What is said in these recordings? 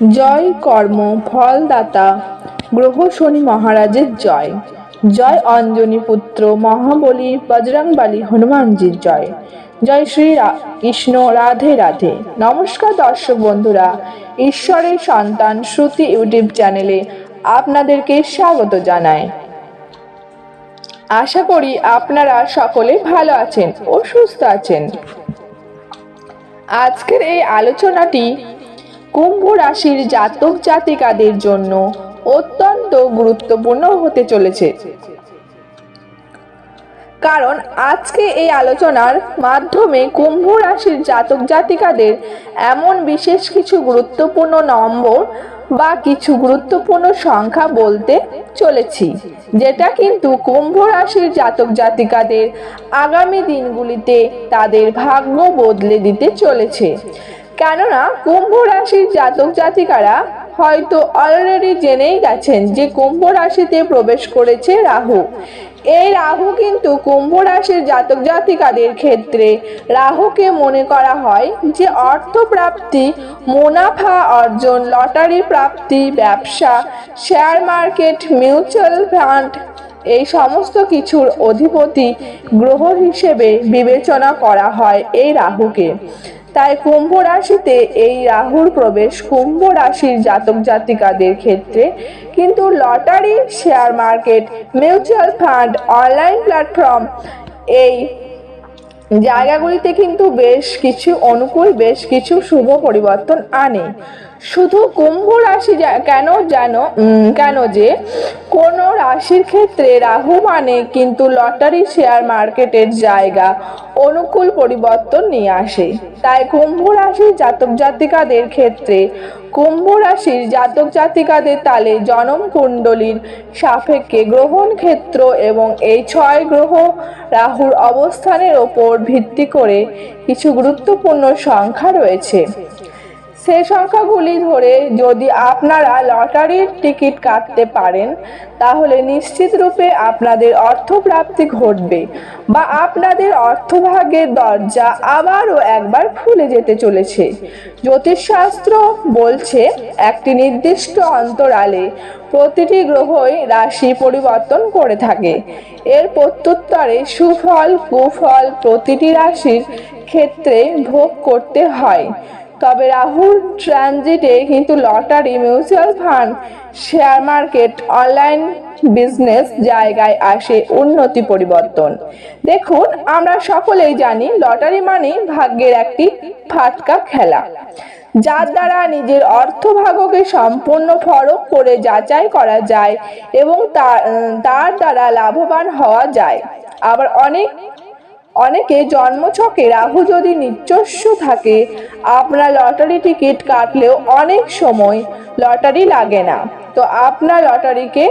জয় কর্ম ফলদাতা। গ্রহ শনি মহারাজের জয়। জয় অঞ্জনী পুত্র মহাবলী বজরংবলী হনুমানজির জয়। জয় শ্রী কৃষ্ণ রাধে রাধে। নমস্কার দর্শক বন্ধুরা, ঈশ্বরের সন্তান শ্রুতি ইউটিউব চ্যানেলে আপনাদেরকে স্বাগত জানায় আশা করি আপনারা সকলে ভালো আছেন ও সুস্থ আছেন। আজকের এই আলোচনাটি কুম্ভ রাশির জাতক জাতিকাদের জন্য অত্যন্ত গুরুত্বপূর্ণ হতে চলেছে। কারণ আজকে এই আলোচনার মাধ্যমে কুম্ভ রাশির জাতক জাতিকাদের এমন বিশেষ কিছু গুরুত্বপূর্ণ নম্বর বা কিছু গুরুত্বপূর্ণ সংখ্যা বলতে চলেছি, যেটা কিন্তু কুম্ভ রাশির জাতক জাতিকাদের আগামী দিনগুলিতে তাদের ভাগ্য বদলে দিতে চলেছে। কেননা কুম্ভ রাশির জাতক জাতিকারা হয়তো অলরেডি জেনেই গেছেন যে কুম্ভ রাশিতে প্রবেশ করেছে রাহু। এই রাহু কিন্তু কুম্ভ রাশির জাতক জাতিকাদের ক্ষেত্রে রাহুকে মনে করা হয় যে অর্থপ্রাপ্তি, মুনাফা অর্জন, লটারি প্রাপ্তি, ব্যবসা শেয়ার মার্কেট মিউচুয়াল ফান্ড এই সমস্ত কিছুর অধিপতি গ্রহ হিসেবে বিবেচনা করা হয় এই রাহুকে। তাই কুম্ভ রাশিতে এই রাহুর প্রবেশ কুম্ভ রাশির জাতক জাতিকাদের ক্ষেত্রে। কিন্তু lottery share market mutual fund online platform এই জায়গাগুলিতে কিন্তু বেশ কিছু অনুকূল, বেশ কিছু শুভ পরিবর্তন আনে। শুধু কুম্ভ রাশি কেন যেন কেন যে কোনো রাশির ক্ষেত্রে রাহু মানে কিন্তু লটারি শেয়ার মার্কেটের জায়গা, অনুকূল পরিবর্তন নিয়ে আসে। তাই কুম্ভ রাশির জাতক জাতিকাদের ক্ষেত্রে কুম্ভ রাশির জাতক জাতিকাদের তালে জনম কুণ্ডলীর সাপেক্ষে গ্রহণ ক্ষেত্র এবং এই ছয় গ্রহ রাহুর অবস্থানের ওপর ভিত্তি করে কিছু গুরুত্বপূর্ণ সংখ্যা রয়েছে। সেই সংখ্যাগুলি ধরে যদি আপনারা লটারির টিকিট কাটতে পারেন, তাহলে নিশ্চিত রূপে আপনাদের অর্থপ্রাপ্তি ঘটবে বা আপনাদের অর্থভাগের দরজা আবারও একবার খুলে যেতে চলেছে। জ্যোতিষশাস্ত্র বলছে, একটি নির্দিষ্ট অন্তরালে প্রতিটি গ্রহই রাশি পরিবর্তন করে থাকে। এর প্রত্যুত্তরে সুফল, কুফল প্রতিটি রাশির ক্ষেত্রে ভোগ করতে হয়। তবে রাহুল ট্রানজিটে কিন্তু lottery mutual fund share market online business জায়গায় আসে উন্নতি পরিবর্তন। দেখুন, আমরা সকলেই জানি লটারি মানে ভাগ্যের একটি ফাটকা খেলা। যার দ্বারা নিজের অর্থভাগকে সম্পূর্ণ ফরক করে যাচাই করা যায় এবং তার তার দ্বারা লাভবান হওয়া যায়। আবার অনেক অনেকে জন্মছকে রাহু যদি নিচস্ব থাকে, আপনার লটারি টিকিট কাটলেও অনেক সময় লটারি লাগে না। তো আপনার লটারিকে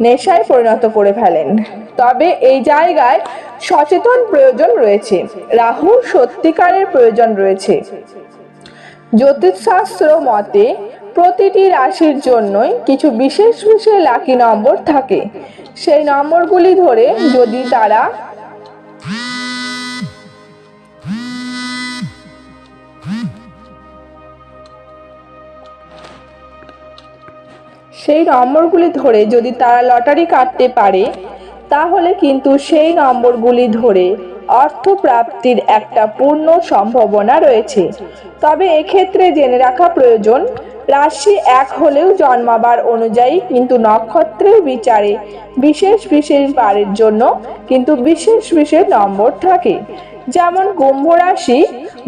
নেশায় পরিণত করে ফেলেন। তবে এই জায়গায় সচেতন প্রয়োজন রয়েছে। রাহু সত্যিকারের প্রয়োজন রয়েছে। জ্যোতিষশাস্ত্র মতে প্রতিটি রাশির জন্যই কিছু বিশেষ বিশেষ লাকি নম্বর থাকে। সেই নম্বরগুলি ধরে যদি তারা সেই নম্বরগুলি ধরে যদি তারা লটারি কাটতে পারে, তাহলে কিন্তু সেই নম্বরগুলি ধরে অর্থ প্রাপ্তির একটা পূর্ণ সম্ভাবনা রয়েছে। তবে এক্ষেত্রে জেনে রাখা প্রয়োজন, রাশি এক হলেও জন্মাবার অনুযায়ী কিন্তু নক্ষত্রের বিচারে বিশেষ বিশেষ বারের জন্য কিন্তু বিশেষ বিশেষ নম্বর থাকে। যেমন কুম্ভ রাশি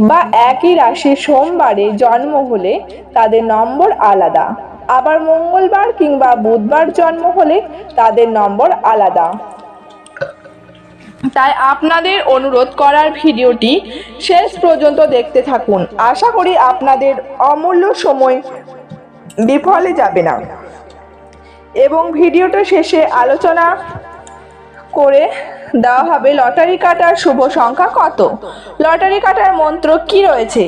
বা একই রাশি সোমবারে জন্ম হলে তাদের নম্বর আলাদা। আবার মঙ্গলবার কিংবা বুধবার জন্ম হলে তাদের নম্বর আলাদা। তাই আপনাদের অনুরোধ করার ভিডিওটি শেষ পর্যন্ত দেখতে থাকুন। আশা করি আপনাদের অমূল্য সময় বিফলে যাবে না। এবং ভিডিওটা শেষে আলোচনা করে দেওয়া হবে, লটারি কাটার শুভ সংখ্যা কত? লটারি কাটার মন্ত্র কি রয়েছে?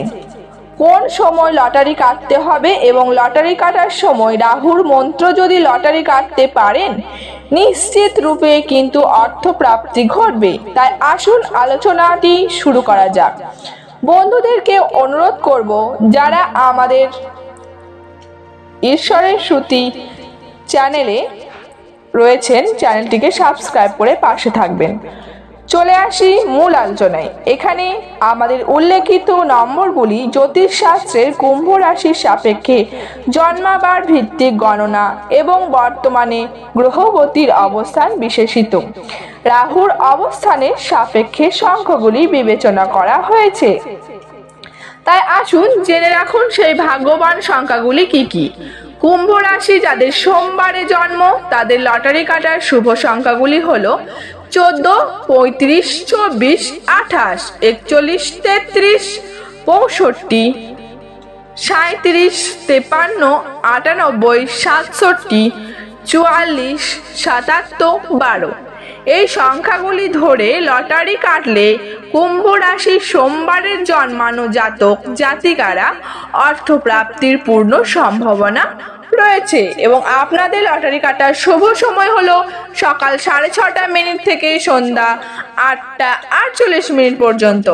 কোন সময় লটারি কাটতে হবে এবং লটারি কাটার সময় রাহুর মন্ত্র যদি লটারি কাটতে পারেন, নিশ্চিত রূপে কিন্তু অর্থ প্রাপ্তি ঘটবে। তাই আসুন আলোচনাটি শুরু করা যাক। বন্ধুদেরকে অনুরোধ করব, যারা আমাদের ঈশ্বরের শ্রুতি চ্যানেলে রয়েছেন, চ্যানেলটিকে সাবস্ক্রাইব করে পাশে থাকবেন। চলে আসি মূল আলোচনায়। এখানে আমাদের উল্লেখিত নম্বরগুলি জ্যোতিষশাস্ত্রের কুম্ভ রাশির সাপেক্ষে জন্মাবার ভিত্তিক গণনা এবং বর্তমানে গ্রহগতির অবস্থান বিশেষিত। রাহুর অবস্থানের সাপেক্ষে সংখ্যাগুলি বিবেচনা করা হয়েছে। তাই আসুন জেনে রাখুন সেই ভাগ্যবান সংখ্যাগুলি কি কি। কুম্ভ রাশি যাদের সোমবারে জন্ম, তাদের লটারি কাটার শুভ সংখ্যাগুলি হলো চোদ্দ, পঁয়ত্রিশ, চব্বিশ, আঠাশ, একচল্লিশ, তেত্রিশ, পঁয়ষট্টি সাঁত্রিশ তেপান্ন, আটানব্বই, সাতষট্টি, চুয়াল্লিশ, সাতাত্তর, বারো। এই সংখ্যাগুলি ধরে লটারি কাটলে কুম্ভ রাশির সোমবারের জন্মানো জাতক জাতিকারা অর্থপ্রাপ্তির পূর্ণ সম্ভাবনা রয়েছে এবং আপনাদের লটারি কাটার শুভ সময় হলো সকাল সাড়ে ছটা মিনিট থেকে সন্ধ্যা আটটা আটচল্লিশ মিনিট পর্যন্ত।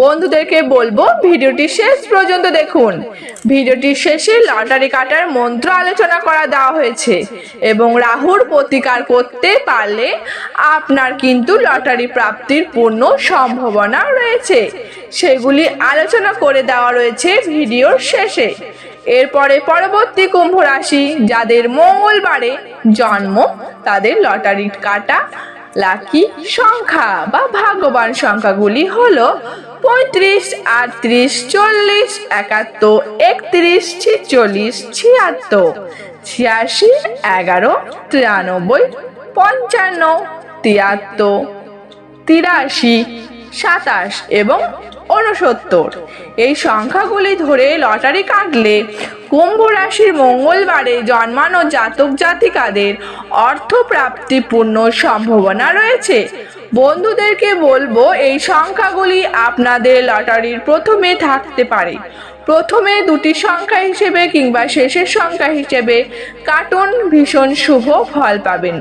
বন্ধুদেরকে বলব ভিডিওটি শেষ পর্যন্ত দেখুন। ভিডিওটির শেষে লটারি কাটার মন্ত্র আলোচনা করা দেওয়া হয়েছে এবং রাহুর প্রতিকার করতে পারলে আপনার কিন্তু লটারি প্রাপ্তির পূর্ণ সম্ভাবনা রয়েছে। সেগুলি আলোচনা করে দেওয়া রয়েছে ভিডিওর শেষে। এরপরে পরবর্তী কুম্ভ রাশি যাদের মঙ্গলবারে জন্ম, তাদের লটারি কাটা, লাকি সংখ্যা বা ভাগ্যবান সংখ্যাগুলি হলো পঁয়ত্রিশ, আটত্রিশ, চল্লিশ, একাত্তর, একত্রিশ, ছিচল্লিশ, ছিয়াত্তর, ছিয়াশি, এগারো, তিরানব্বই, পঞ্চান্ন, তিয়াত্তর, তিরাশি, সাতাশ এবং ঊনসত্তর। এই সংখ্যাগুলি ধরে লটারি কাটলে কুম্ভ রাশির মঙ্গলবারে জন্মানো জাতক জাতিকাদের অর্থপ্রাপ্তি পূর্ণ সম্ভাবনা রয়েছে। বন্ধুদেরকে বলব, এই সংখ্যাগুলি আপনাদের লটারির প্রথমে থাকতে পারে। প্রথমে দুটি সংখ্যা হিসেবে কিংবা শেষের সংখ্যা হিসেবে কার্টুন ভীষণ শুভ ফল পাবেন।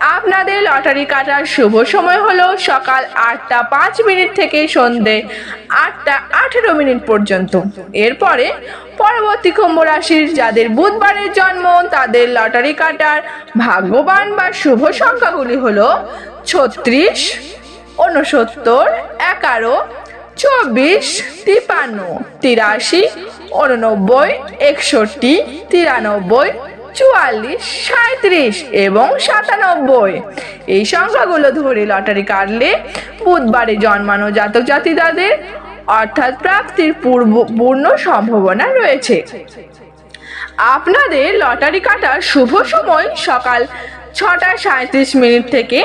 আপনাদের লটারি কাটার শুভ সময় হলো সকাল আটটা পাঁচ মিনিট থেকে সন্ধে আটটা আঠেরো মিনিট পর্যন্ত। এরপরে পরবর্তী কুম্ভ রাশির যাদের বুধবারের জন্ম, তাদের লটারি কাটার ভাগ্যবান বা শুভ সংখ্যাগুলি হলো ছত্রিশ, ঊনসত্তর, এগারো, চব্বিশ, তিপান্ন, তিরাশি উননব্বই একষট্টি, তিরানব্বই চুয়াল্লিশ সাঁত্রিশ এবং সাতানব্বই। এই সংখ্যাগুলো ধরে লটারি কাটলে বুধবারে জন্মানো জাতক জাতিদাদের অর্থাৎ প্রাপ্তির পূর্ব পূর্ণ সম্ভাবনা রয়েছে। আপনাদের লটারি কাটার শুভ সময় সকাল ছটা সাঁত্রিশ মিনিট থেকে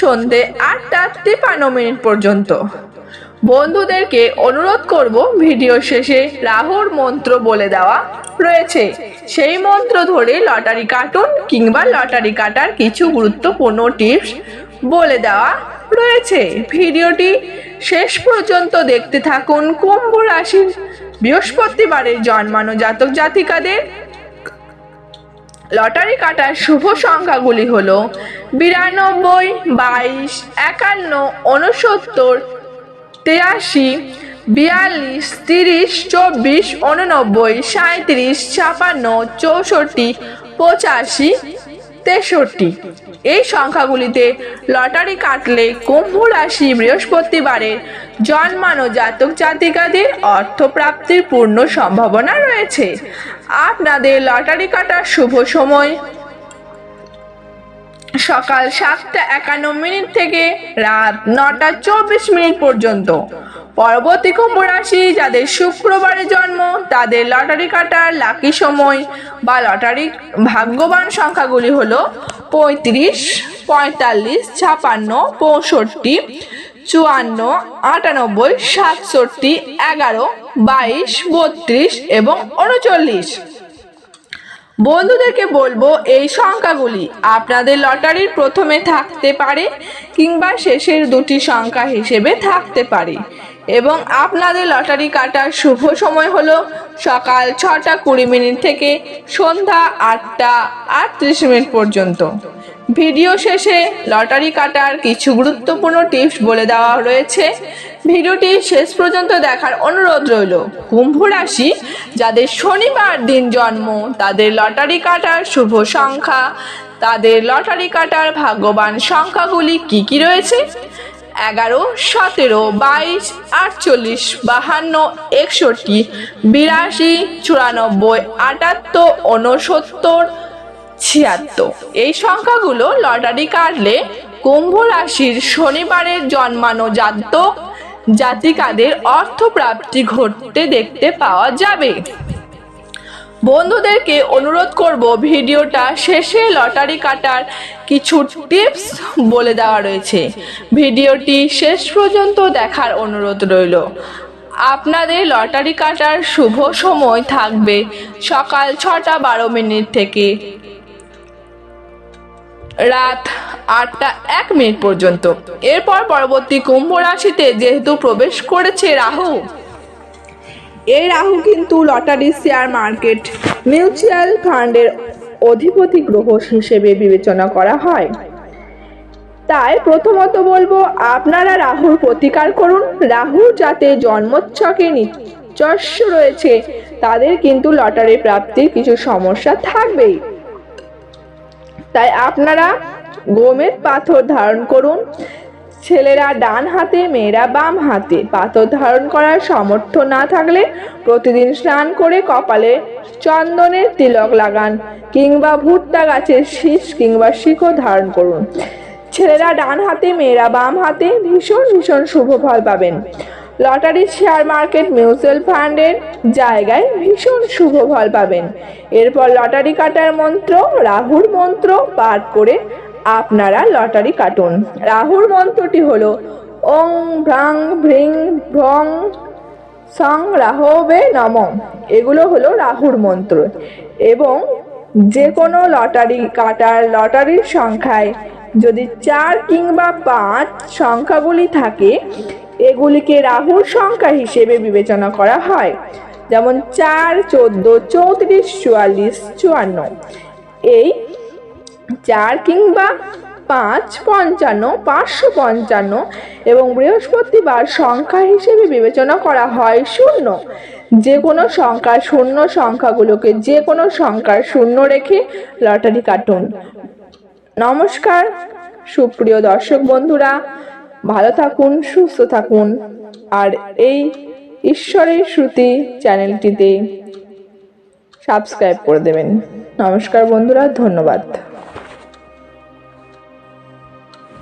সন্ধে আটটা তিপান্ন মিনিট পর্যন্ত। বন্ধুদেরকে অনুরোধ করব ভিডিও শেষে রাহুর মন্ত্র বলে দেওয়া রয়েছে। সেই মন্ত্র ধরে লটারি কাটুন কিংবা লটারি কাটার কিছু গুরুত্বপূর্ণ টিপস বলে দেওয়া রয়েছে। ভিডিওটি শেষ পর্যন্ত দেখতে থাকুন কুম্ভ রাশির বৃহস্পতিবারের জন্মানো জাতক জাতিকাদের। লটারি কাটার শুভ সংখ্যাগুলি হলো বিরানব্বই, বাইশ, একান্ন উনসত্তর তেরাশি বিয়াল্লিশ, তিরিশ, চব্বিশ, উননব্বই সাঁত্রিশ ছাপান্ন, চৌষট্টি, পঁচাশি, তেষট্টি। এই সংখ্যাগুলিতে লটারি কাটলে কুম্ভ রাশি বৃহস্পতিবারে জন্মানো জাতক জাতিকাদের অর্থপ্রাপ্তির পূর্ণ সম্ভাবনা রয়েছে। আপনাদের লটারি কাটার শুভ সময়। সকাল সাতটা একান্ন মিনিট থেকে রাত নটা চব্বিশ মিনিট পর্যন্ত। পরবর্তী কুম্ভ রাশি যাদের শুক্রবারে জন্ম, তাদের লটারি কাটার লাকি সময় বা লটারি ভাগ্যবান সংখ্যাগুলি হলো পঁয়ত্রিশ, পঁয়তাল্লিশ, ছাপান্ন, পঁয়ষট্টি, চুয়ান্ন, আটানব্বই, সাতষট্টি, এগারো, বাইশ, বত্রিশ এবং উনচল্লিশ। বন্ধুদেরকে বলব এই সংখ্যাগুলি আপনাদের লটারির প্রথমে থাকতে পারে কিংবা শেষের দুটি সংখ্যা হিসেবে থাকতে পারে। এবং আপনাদের লটারি কাটার শুভ সময় হল সকাল ছটা কুড়ি মিনিট থেকে সন্ধ্যা আটটা আটত্রিশ মিনিট পর্যন্ত। ভিডিও শেষে লটারি কাটার কিছু গুরুত্বপূর্ণ টিপস বলে দেওয়া রয়েছে। ভিডিওটি শেষ পর্যন্ত দেখার অনুরোধ রইল। কুম্ভ রাশি, যাদের শনিবার দিন জন্ম, তাদের লটারি কাটার শুভ সংখ্যা, তাদের লটারি কাটার ভাগ্যবান সংখ্যাগুলি কি কি রয়েছে? এগারো, সতেরো, বাইশ, আটচল্লিশ, বাহান্ন, একষট্টি, বিরাশি, চুরানব্বই, আটাত্তর, ঊনসত্তর ছিয়াত্তর। এই সংখ্যাগুলো লটারি কাটলে কুম্ভ রাশির শনিবারের জন্মানো জাতক জাতিকাদের অর্থপ্রাপ্তি ঘটতে দেখতে পাওয়া যাবে। বন্ধুদেরকে অনুরোধ করব, ভিডিওটা শেষে লটারি কাটার কিছু টিপস বলে দেওয়া রয়েছে। ভিডিওটি শেষ পর্যন্ত দেখার অনুরোধ রইল। আপনাদের লটারি কাটার শুভ সময় থাকবে সকাল ছটা বারো মিনিট থেকে। রাত আটটা এক মিনিট পর্যন্ত। এরপর পরবর্তী কুম্ভ রাশিতে যেহেতু প্রবেশ করেছে রাহু এই রাহু কিন্তু লটারি, শেয়ার মার্কেট, মিউচুয়াল ফান্ডের অধিপতি গ্রহ হিসেবে বিবেচনা করা হয়। তাই প্রথমত বলব, আপনারা রাহুর প্রতিকার করুন। রাহু যাতে জন্মোচ্ছকে নিজস্ব রয়েছে, তাদের কিন্তু লটারি প্রাপ্তির কিছু সমস্যা থাকবেই। তাই আপনারা গোমেদ পাথর ধারণ করুন। ছেলেরা ডান হাতে, মেয়েরা বাম হাতে। পাথর ধারণ করার সামর্থ্য না থাকলে প্রতিদিন স্নান করে কপালে চন্দনের তিলক লাগান কিংবা ভুট্টা গাছের শীষ কিংবা শিখো ধারণ করুন। ছেলেরা ডান হাতে, মেয়েরা বাম হাতে ভীষণ ভীষণ শুভ ফল পাবেন। লটারি শেয়ার মার্কেট মিউচুয়াল ফান্ডের জায়গায় ভীষণ শুভ ফল পাবেন। এরপর লটারি কাটার মন্ত্র, রাহুর মন্ত্র পাঠ করে আপনারা লটারি কাটুন। রাহুর মন্ত্রটি হলো, ওং ভ্রাং ভ্রিং ভ্রং সং রাহবে নম। এগুলো হলো রাহুর মন্ত্র। এবং যে কোনো লটারি কাটার, লটারির সংখ্যায় যদি চার কিংবা পাঁচ সংখ্যাগুলি থাকে, এগুলিকে রাহুর সংখ্যা হিসেবে বিবেচনা করা হয়। যেমন চার, চোদ্দ, চৌত্রিশ, চুয়াল্লিশ, চুয়ান্ন। এই চার কিংবা পাঁচ, পঞ্চান্ন, পাঁচশো পঞ্চান্ন এবং বৃহস্পতিবার সংখ্যা হিসেবে বিবেচনা করা হয় শূন্য। যে কোনো সংখ্যা শূন্য সংখ্যাগুলোকে যে কোনো সংখ্যার শূন্য রেখে লটারি কাটুন। নমস্কার, সুপ্রিয় দর্শক বন্ধুরা, ভালো থাকুন, সুস্থ থাকুন। আর এই ঈশ্বরের শ্রুতি চ্যানেলটিতে সাবস্ক্রাইব করে দেবেন। নমস্কার বন্ধুরা, ধন্যবাদ।